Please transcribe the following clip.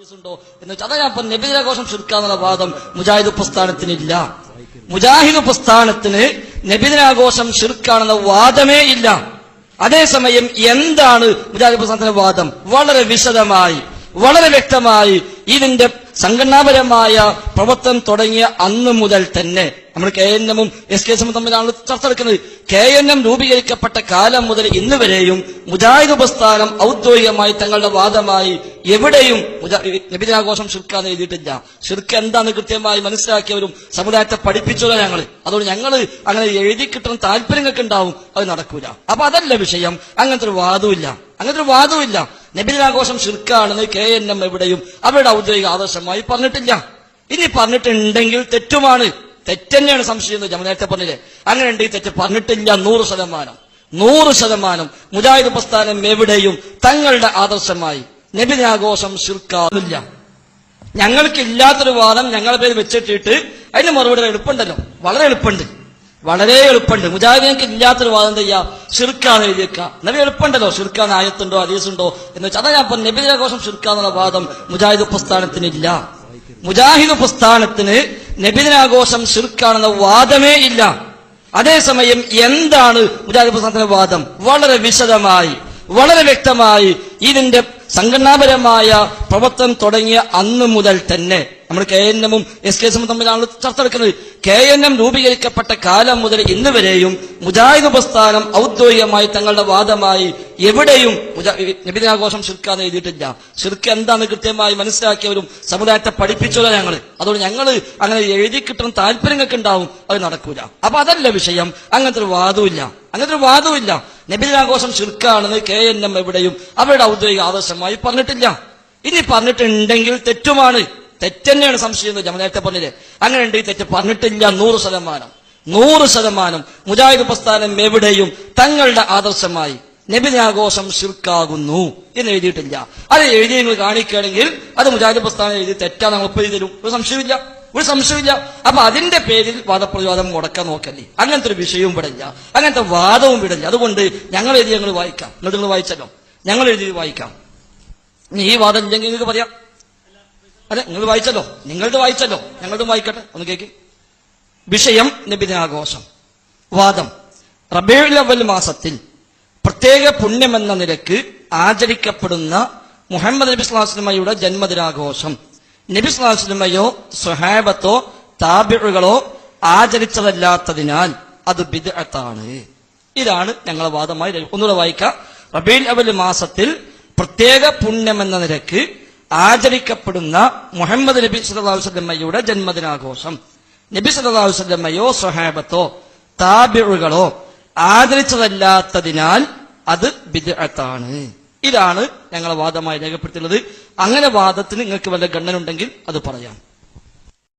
ഉണ്ടോ എന്ന് വെച്ചാൽ അതാ ഞാൻ നബിദിനാഘോഷം ചുരുക്കാന്നുള്ള വാദം. മുജാഹിദ് പ്രസ്ഥാനത്തിനില്ല മുജാഹിദ് പ്രസ്ഥാനത്തിന് നബിദിനാഘോഷം ചുരുക്കാണെന്ന വാദമേ ഇല്ല. അതേസമയം എന്താണ് മുജാഹിദ് പ്രസ്ഥാനത്തിന്റെ വാദം? വളരെ വിശദമായി വളരെ വ്യക്തമായി ഇതിന്റെ സംഘടനാപരമായ പ്രവർത്തനം തുടങ്ങിയ അന്ന് മുതൽ തന്നെ നമ്മൾ കെ എൻ എമ്മും എസ് കെ എസും തമ്മിലാണ് ചർച്ച നടക്കുന്നത്. കെ എൻ എം രൂപീകരിക്കപ്പെട്ട കാലം മുതൽ ഇന്ന് വരെയും മുജാഹിദ് പ്രസ്ഥാനം ഔദ്യോഗികമായി തങ്ങളുടെ വാദമായി എവിടെയും നബിദിനാഘോഷം ഷിർക്കാന്ന് എഴുതിയിട്ടില്ല. ഷിർക്ക് എന്താണെന്ന് കൃത്യമായി മനസ്സിലാക്കിയവരും സമുദായത്തെ പഠിപ്പിച്ചതാണ് ഞങ്ങൾ അതുകൊണ്ട് ഞങ്ങൾ അങ്ങനെ എഴുതി കിട്ടുന്ന താല്പര്യങ്ങൾക്ക് ഉണ്ടാവും അത് നടക്കൂല. അപ്പൊ അതല്ല വിഷയം. അങ്ങനത്തെ ഒരു വാദമില്ല അങ്ങനത്തെ ഒരു വാദമില്ല നബിദിനാഘോഷം ശിർക്കാണെന്ന് കെ എൻ എം എവിടെയും അവരുടെ ഔദ്യോഗിക ആദർശമായി പറഞ്ഞിട്ടില്ല. ഇനി പറഞ്ഞിട്ടുണ്ടെങ്കിൽ തെറ്റുമാണ്. തെറ്റന്നെയാണ് സംശയം ഞാൻ നേരത്തെ പറഞ്ഞില്ലേ? അങ്ങനെ ഉണ്ട് ഈ തെറ്റ് പറഞ്ഞിട്ടില്ല നൂറ് ശതമാനം. നൂറ് ശതമാനം മുജാഹിദ് പ്രസ്ഥാനം എവിടെയും തങ്ങളുടെ ആദർശമായി നബിദിനാഘോഷം ശിർക്കാറില്ല ഞങ്ങൾക്ക് ഇല്ലാത്തൊരു വാദം ഞങ്ങളെ പേര് വെച്ചിട്ടിട്ട് അതിന് മറുപടി എളുപ്പമുണ്ടല്ലോ. വളരെ എളുപ്പമുണ്ട്. വളരെ എളുപ്പമുണ്ട്. മുജാഹിദിനക്ക് ഇല്ലാത്തൊരു വാദം എന്താ ചെയ്യാ ഷിർക്കാന്ന് എഴുതിയേക്കുക. നബി എളുപ്പമുണ്ടല്ലോ. ഷിർക്കാന്ന് ആയത്തുണ്ടോ ഹദീസുണ്ടോ എന്ന് വെച്ചാൽ അതാ ഞാൻ പറഞ്ഞു നബിദിനാഘോഷം ഷിർക്കാന്നുള്ള വാദം മുജാഹിദ് പ്രസ്ഥാനത്തിനില്ല. മുജാഹിദ് പ്രസ്ഥാനത്തിന് നബിദിനാഘോഷം ഷിർക്കാണെന്ന വാദമേ ഇല്ല. അതേസമയം എന്താണ് മുജാഹിദ് പ്രസ്ഥാനത്തിന്റെ വാദം? വളരെ വിശദമായി വളരെ വ്യക്തമായി ഇതിന്റെ സംഘടനാപരമായ പ്രവർത്തനം തുടങ്ങിയ അന്ന് മുതൽ തന്നെ നമ്മൾ കെ എൻ എമ്മും എസ് കെ എസും തമ്മിലാണ് ചർച്ച നടക്കുന്നത് കെ എൻ എം രൂപീകരിക്കപ്പെട്ട കാലം മുതൽ ഇന്ന് വരെയും മുജാഹിദ് പ്രസ്ഥാനം ഔദ്യോഗികമായി തങ്ങളുടെ വാദമായി എവിടെയും നബിദിനാഘോഷം ശിർക്കാന്ന് എഴുതിയിട്ടില്ല. ശിർക്ക് എന്താണ് കൃത്യമായി മനസ്സിലാക്കിയവരും സമുദായത്തെ പഠിപ്പിച്ചല്ലോ ഞങ്ങൾ അതുകൊണ്ട് ഞങ്ങൾ അങ്ങനെ എഴുതി കിട്ടുന്ന താല്പര്യങ്ങൾക്ക് ഉണ്ടാവും അത് നടക്കൂല. അപ്പൊ അതല്ല വിഷയം. അങ്ങനത്തെ ഒരു വാദമില്ല അങ്ങനത്തെ ഒരു വാദമില്ല നബിദിനാഘോഷം ചുരുക്കാണെന്ന് കെ എൻ എം എവിടെയും അവരുടെ ഔദ്യോഗിക ആദർശമായി പറഞ്ഞിട്ടില്ല. ഇനി പറഞ്ഞിട്ടുണ്ടെങ്കിൽ തെറ്റുമാണ്. തെറ്റന്നെയാണ് സംശയം ഞാൻ നേരത്തെ പറഞ്ഞില്ലേ? അങ്ങനെ ഈ തെറ്റ് പറഞ്ഞിട്ടില്ല. നൂറ് ശതമാനം. നൂറ് ശതമാനം. മുജാഹിദ് പ്രസ്ഥാനം എവിടെയും തങ്ങളുടെ ആദർശമായി നബിദിനാഘോഷം ശിർക്കാകുന്നു എന്ന് എഴുതിയിട്ടില്ല. അത് എഴുതി നിങ്ങൾ കാണിക്കുകയാണെങ്കിൽ അത് മുജാഹിദ് പ്രസ്ഥാനം എഴുതി തെറ്റാ നമ്മൾ ഒപ്പം തരും. ഒരു സംശയമില്ല ഒരു സംശയമില്ല അപ്പൊ അതിന്റെ പേരിൽ വാദപ്രതിവാദം മുടക്കാൻ നോക്കല്ലേ? അങ്ങനത്തെ ഒരു വിഷയവും വിടില്ല അങ്ങനത്തെ വാദവും വിടില്ല അതുകൊണ്ട് ഞങ്ങൾ എഴുതി ഞങ്ങൾ വായിക്കാം. എന്നിട്ട് നിങ്ങൾ വായിച്ചല്ലോ? ഞങ്ങൾ എഴുതി വായിക്കാം. ഈ വാദം ഇല്ലെങ്കിൽ നിങ്ങൾക്ക് പറയാം. അതെ നിങ്ങൾ വായിച്ചല്ലോ. നിങ്ങളുടെ വായിച്ചല്ലോ. ഞങ്ങളുടെ വായിക്കട്ടെ. ഒന്ന് കേക്ക്. വിഷയം നബിദിനാഘോഷം. വാദം. റബേലവൽ മാസത്തിൽ പ്രത്യേക പുണ്യമെന്ന നിലയ്ക്ക് ആചരിക്കപ്പെടുന്ന മുഹമ്മദ് നബി സ്വലാസ്ലമയുടെ ജന്മദിനാഘോഷം. നബി സ്ലാസ്ലമയോ സുഹാബത്തോ താബിഴുകളോ ആചരിച്ചതല്ലാത്തതിനാൽ അത് ബിദ്അത്താണ്. ഇതാണ് ഞങ്ങളെ വാദമായി ഒന്നുകൂടെ വായിക്കാം. റബീൽ അവൽ മാസത്തിൽ പ്രത്യേക പുണ്യമെന്ന നിരക്ക് ആചരിക്കപ്പെടുന്ന മുഹമ്മദ് നബി വസല്ലമയുടെ ജന്മദിനാഘോഷം. നബി വസല്ലമയോ സ്വഹാബത്തോ താബിഴുകളോ ആദരിച്ചതല്ലാത്തതിനാൽ അത് ബിദ്അത്താണ്. ഇതാണ് ഞങ്ങളെ വാദമായി രേഖപ്പെടുത്തിയുള്ളത്. അങ്ങനെ വാദത്തിന് നിങ്ങൾക്ക് വല്ല ഗണ്ണനുണ്ടെങ്കിൽ അത് പറയാം.